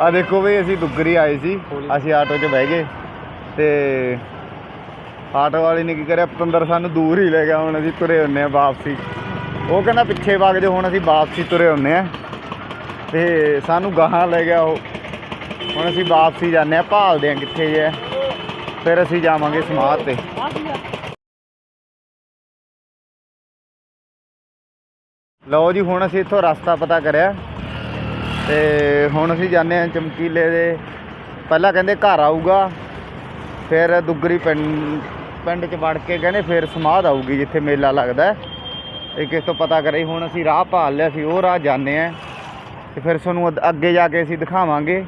ਆ ਦੇਖੋ ਵੀ ਅਸੀਂ ਦੁੱਗਰੀ ਆਏ ਸੀ। ਅਸੀਂ ਆਟੋ 'ਚ ਬਹਿ ਗਏ ਤੇ ਆਟੋ ਵਾਲੇ ਨੇ ਕੀ ਕਰਿਆ ਪਤੰਦਰ ਸਾਨੂੰ ਦੂਰ ਹੀ ਲੈ ਗਿਆ ਹੁਣ ਅਸੀਂ ਤੁਰੇ ਹੁੰਨੇ ਆ ਵਾਪਸੀ। ਉਹ ਕਹਿੰਦਾ ਪਿੱਛੇ ਵਗ ਜਾਓ ਹੁਣ ਅਸੀਂ ਵਾਪਸੀ ਤੁਰੇ ਹੁੰਨੇ ਆ। ਤੇ ਸਾਨੂੰ ਗਾਹਾਂ ਲੈ ਗਿਆ ਉਹ। ਹੁਣ ਅਸੀਂ ਵਾਪਸੀ ਜਾਂਦੇ ਆ ਭਾਲਦੇ ਆ ਕਿੱਥੇ ਜੇ। ਫਿਰ ਅਸੀਂ ਜਾਵਾਂਗੇ ਸਮਾਧ ਤੇ। ਲਓ ਜੀ ਹੁਣ ਅਸੀਂ ਇੱਥੋਂ ਰਸਤਾ ਪਤਾ ਕਰਿਆ। ਤੇ ਹੁਣ ਅਸੀਂ ਜਾਂਦੇ ਆ ਚਮਕੀਲੇ ਦੇ। ਪਹਿਲਾਂ ਕਹਿੰਦੇ ਘਰ ਆਊਗਾ, ਫਿਰ ਦੁੱਗਰੀ ਪਿੰਡ ਪਿੰਡ ਚ ਵੜ ਕੇ ਕਹਿੰਦੇ ਫਿਰ ਸਮਾਧ ਆਊਗੀ ਜਿੱਥੇ ਮੇਲਾ ਲੱਗਦਾ ਹੈ। ਇਹ ਕਿਸ ਤੋਂ ਪਤਾ ਕਰੇ, ਹੁਣ ਅਸੀਂ ਰਾਹ ਭਾਲ ਲਿਆ ਸੀ, ਉਹ ਰਾਹ ਜਾਂਦੇ ਆ ਤੇ ਫਿਰ ਤੁਹਾਨੂੰ ਅੱਧ- ਅੱਗੇ ਜਾ ਕੇ ਅਸੀਂ ਦਿਖਾਵਾਂਗੇ।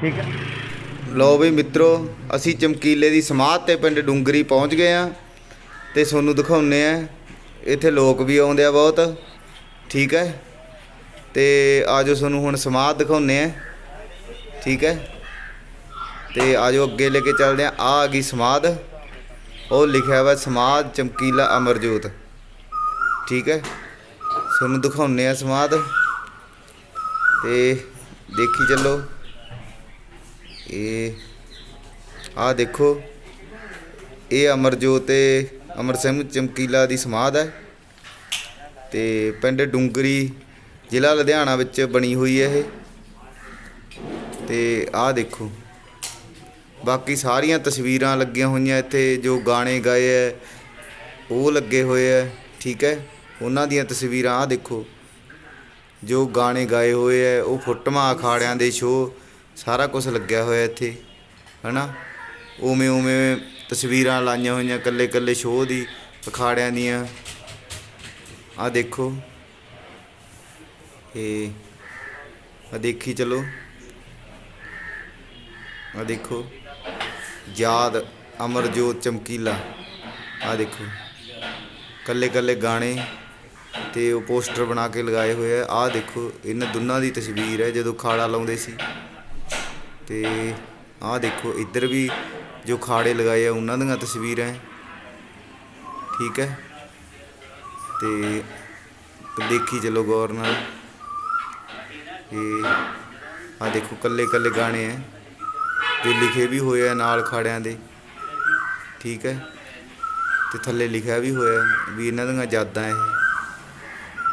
ਠੀਕ ਹੈ। ਲਓ ਵੀ ਮਿੱਤਰੋ, ਅਸੀਂ ਚਮਕੀਲੇ ਦੀ ਸਮਾਧ ਤੇ ਪਿੰਡ ਡੁੰਗਰੀ ਪਹੁੰਚ ਗਏ ਆ ਤੇ ਤੁਹਾਨੂੰ ਦਿਖਾਉਨੇ ਆ ਇੱਥੇ ਲੋਕ ਵੀ ਆਉਂਦੇ ਆ ਬਹੁਤ। ਠੀਕ ਹੈ। ਤੇ ਆਜੋ ਤੁਹਾਨੂੰ ਹੁਣ ਸਮਾਧ ਦਿਖਾਉਨੇ ਆ ਠੀਕ ਹੈ? ਤੇ ਆਜੋ ਅੱਗੇ ਲੈ ਕੇ ਚੱਲਦੇ ਆ ਆ ਆ ਗਈ ਸਮਾਧ। ਉਹ ਲਿਖਿਆ ਹੋਇਆ ਸਮਾਧ ਚਮਕੀਲਾ ਅਮਰਜੋਤ। ਠੀਕ ਹੈ? ਤੁਹਾਨੂੰ ਦਿਖਾਉਨੇ ਆ ਸਮਾਧ। ਤੇ ਦੇਖੀ ਚੱਲੋ। ਇਹ ਆ ਦੇਖੋ। ਇਹ ਅਮਰਜੋਤ ਤੇ ਅਮਰ ਸਿੰਘ ਚਮਕੀਲਾ ਦੀ ਸਮਾਧ ਹੈ। ਤੇ ਪਿੰਡ ਡੁੰਗਰੀ ਜ਼ਿਲ੍ਹਾ ਲੁਧਿਆਣਾ ਵਿੱਚ ਬਣੀ ਹੋਈ ਹੈ ਇਹ। ਤੇ ਆਹ ਦੇਖੋ। ਬਾਕੀ ਸਾਰੀਆਂ ਤਸਵੀਰਾਂ ਲੱਗੀਆਂ ਹੋਈਆਂ ਇੱਥੇ, ਜੋ ਗਾਣੇ ਗਾਏ ਐ, ਉਹ ਲੱਗੇ ਹੋਏ ਐ, ਠੀਕ ਹੈ ਉਹਨਾਂ ਦੀਆਂ ਤਸਵੀਰਾਂ ਆਹ ਦੇਖੋ। ਜੋ ਗਾਣੇ ਗਾਏ ਹੋਏ ਐ, ਉਹ ਫੋਟੋਆਂ ਅਖਾੜਿਆਂ ਦੇ ਸ਼ੋਅ ਸਾਰਾ ਕੁਝ ਲੱਗਿਆ ਹੋਇਆ ਇੱਥੇ, ਹਨਾ? ਉਵੇਂ ਉਵੇਂ ਤਸਵੀਰਾਂ ਲਾਈਆਂ ਹੋਈਆਂ ਕੱਲੇ ਕੱਲੇ ਸ਼ੋਅ ਦੀ ਅਖਾੜਿਆਂ ਦੀਆਂ। ਆਹ ਦੇਖੋ। ਇਹ ਆ ਦੇਖੀ ਚਲੋ। ਆ ਦੇਖੋ, ਯਾਦ, ਅਮਰਜੋਤ ਚਮਕੀਲਾ। ਆ ਦੇਖੋ ਕੱਲੇ ਕੱਲੇ ਗਾਣੇ ਤੇ ਉਹ ਪੋਸਟਰ ਬਣਾ ਕੇ ਲਗਾਏ ਹੋਏ ਆ। ਆ ਦੇਖੋ, ਇਹਨਾਂ ਦੋਨਾਂ ਦੀ ਤਸਵੀਰ ਹੈ ਜਦੋਂ ਖਾੜਾ ਲਾਉਂਦੇ ਸੀ। ਤੇ ਆਹ ਦੇਖੋ, ਇੱਧਰ ਵੀ ਜੋ ਖਾੜੇ ਲਗਾਏ ਆ, ਉਹਨਾਂ ਦੀਆਂ ਤਸਵੀਰਾਂ ਠੀਕ ਹੈ। ਤੇ ਦੇਖੀ ਚਲੋ ਗੌਰ ਨਾਲ। ਇਹ ਆ ਦੇਖੋ ਕੱਲੇ ਕੱਲੇ ਗਾਣੇ ਹੈ ਜੋ ਲਿਖੇ ਵੀ ਹੋਏ ਆ ਨਾਲ ਖਾੜਿਆਂ ਦੇ, ਠੀਕ ਹੈ ਤੇ ਥੱਲੇ ਲਿਖਿਆ ਵੀ ਹੋਇਆ ਵੀ ਇਹਨਾਂ ਦੀਆਂ ਯਾਦਾਂ ਇਹ।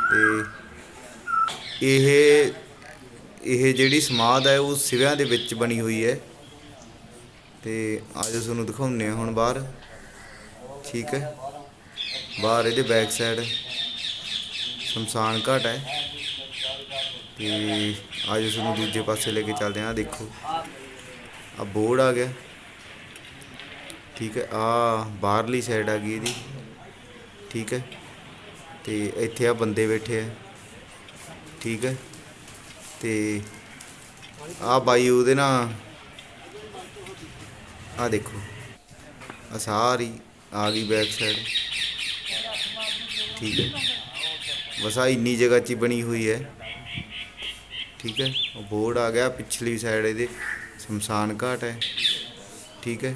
ਤੇ ਇਹ ਇਹ ਜਿਹੜੀ ਸਮਾਧ ਹੈ ਉਹ ਸਿਵਿਆਂ ਦੇ ਵਿੱਚ ਬਣੀ ਹੋਈ ਹੈ ਤੇ ਅੱਜ ਤੁਹਾਨੂੰ ਦਿਖਾਉਂਦੇ ਆ ਹੁਣ ਬਾਹਰ, ਠੀਕ ਹੈ ਬਾਹਰ ਇਹਦੇ ਬੈਕ ਸਾਈਡ ਸ਼ਮਸ਼ਾਨ ਘਾਟ ਹੈ ਤੇ ਅੱਜ ਤੁਹਾਨੂੰ ਦੂਜੇ ਪਾਸੇ ਲੈ ਕੇ ਚੱਲਦੇ ਹਾਂ। ਆਹ ਦੇਖੋ ਆ ਬੋਰਡ ਆ ਗਿਆ। ਠੀਕ ਹੈ ਆ ਬਾਹਰਲੀ ਸਾਈਡ ਆ ਗਈ ਇਹਦੀ। ਠੀਕ ਹੈ, ਤੇ ਇੱਥੇ ਆ ਬੰਦੇ ਬੈਠੇ ਆ। ਠੀਕ ਹੈ, ਤੇ ਆ ਬਾਈ ਉਹਦੇ ਨਾਲ ਆ ਦੇਖੋ ਆ ਸਾਰੀ ਆ ਗਈ ਬੈਕ ਸਾਈਡ ਠੀਕ ਹੈ, ਬਸ ਆ ਇੰਨੀ ਜਗ੍ਹਾ 'ਚ ਹੀ ਬਣੀ ਹੋਈ ਹੈ। ਠੀਕ ਹੈ? ਉਹ ਬੋਰਡ ਆ ਗਿਆ ਪਿਛਲੀ ਸਾਈਡ ਇਹਦੇ। ਸ਼ਮਸ਼ਾਨ ਘਾਟ ਹੈ। ਠੀਕ ਹੈ?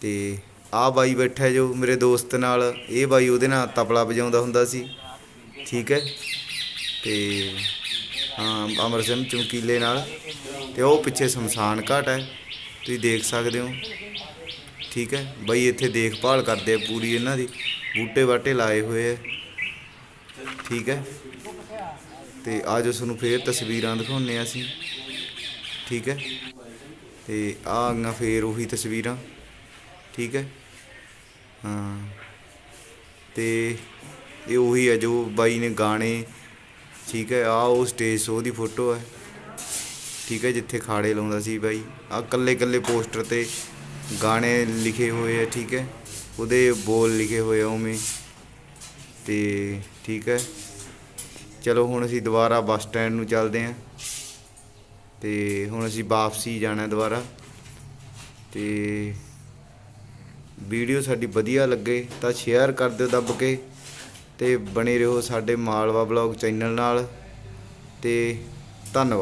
ਤੇ ਆ ਬਾਈ ਬੈਠਾ ਜੋ ਮੇਰੇ ਦੋਸਤ ਨਾਲ। ਇਹ ਬਾਈ ਉਹਦੇ ਨਾਲ ਤਬਲਾ ਵਜਾਉਂਦਾ ਹੁੰਦਾ ਸੀ। ਠੀਕ ਹੈ? ਤੇ ਹਾਂ, ਅਮਰ ਸਿੰਘ ਚਮਕੀਲੇ ਨਾਲ। ਤੇ ਉਹ ਪਿੱਛੇ ਸ਼ਮਸ਼ਾਨ ਘਾਟ ਹੈ। ਤੁਸੀਂ ਦੇਖ ਸਕਦੇ ਹੋ। ਠੀਕ ਹੈ? ਬਾਈ ਇੱਥੇ ਦੇਖਭਾਲ ਕਰਦੇ ਆ ਪੂਰੀ ਇਹਨਾਂ ਦੀ। ਬੂਟੇ ਬਾਟੇ ਲਾਏ ਹੋਏ ਆ। ਠੀਕ ਹੈ? ਤੇ ਆਜੋ ਤੁਹਾਨੂੰ ਫੇਰ ਤਸਵੀਰਾਂ ਦਿਖਾਉਂਦੇ ਆ ਅਸੀਂ। ਠੀਕ ਹੈ? ਤੇ ਆ ਆਈਆਂ ਫੇਰ ਉਹੀ ਤਸਵੀਰਾਂ। ਠੀਕ ਹੈ? ਹਾਂ। ਤੇ ਇਹ ਉਹੀ ਹੈ ਜੋ ਬਾਈ ਨੇ ਗਾਣੇ, ਠੀਕ ਹੈ ਆ ਉਹ ਸਟੇਜ ਸ਼ੋਅ ਦੀ ਫੋਟੋ ਹੈ। ਠੀਕ ਹੈ, ਜਿੱਥੇ ਖਾੜੇ ਲਾਉਂਦਾ ਸੀ ਬਾਈ। ਆ ਕੱਲੇ ਕੱਲੇ ਪੋਸਟਰ ਤੇ ਗਾਣੇ ਲਿਖੇ ਹੋਏ ਆ, ਠੀਕ ਹੈ। ਉਹਦੇ ਬੋਲ ਲਿਖੇ ਹੋਏ ਆ ਉਵੇਂ। ਤੇ ਠੀਕ ਹੈ। ਚਲੋ ਹੁਣ ਅਸੀਂ ਦੁਬਾਰਾ ਬੱਸ ਸਟੈਂਡ ਨੂੰ ਚੱਲਦੇ ਆਂ ਤੇ ਹੁਣ ਅਸੀਂ ਵਾਪਸੀ ਜਾਣਾ ਦੁਬਾਰਾ। ਤੇ ਵੀਡੀਓ ਸਾਡੀ ਵਧੀਆ ਲੱਗੇ ਤਾਂ ਸ਼ੇਅਰ ਕਰ ਦਿਓ ਦੱਬ ਕੇ ਤੇ ਬਣੇ ਰਹੋ ਸਾਡੇ ਮਾਲਵਾ ਬਲੌਗ ਚੈਨਲ ਨਾਲ। ਤੇ ਧੰਨਵਾਦ।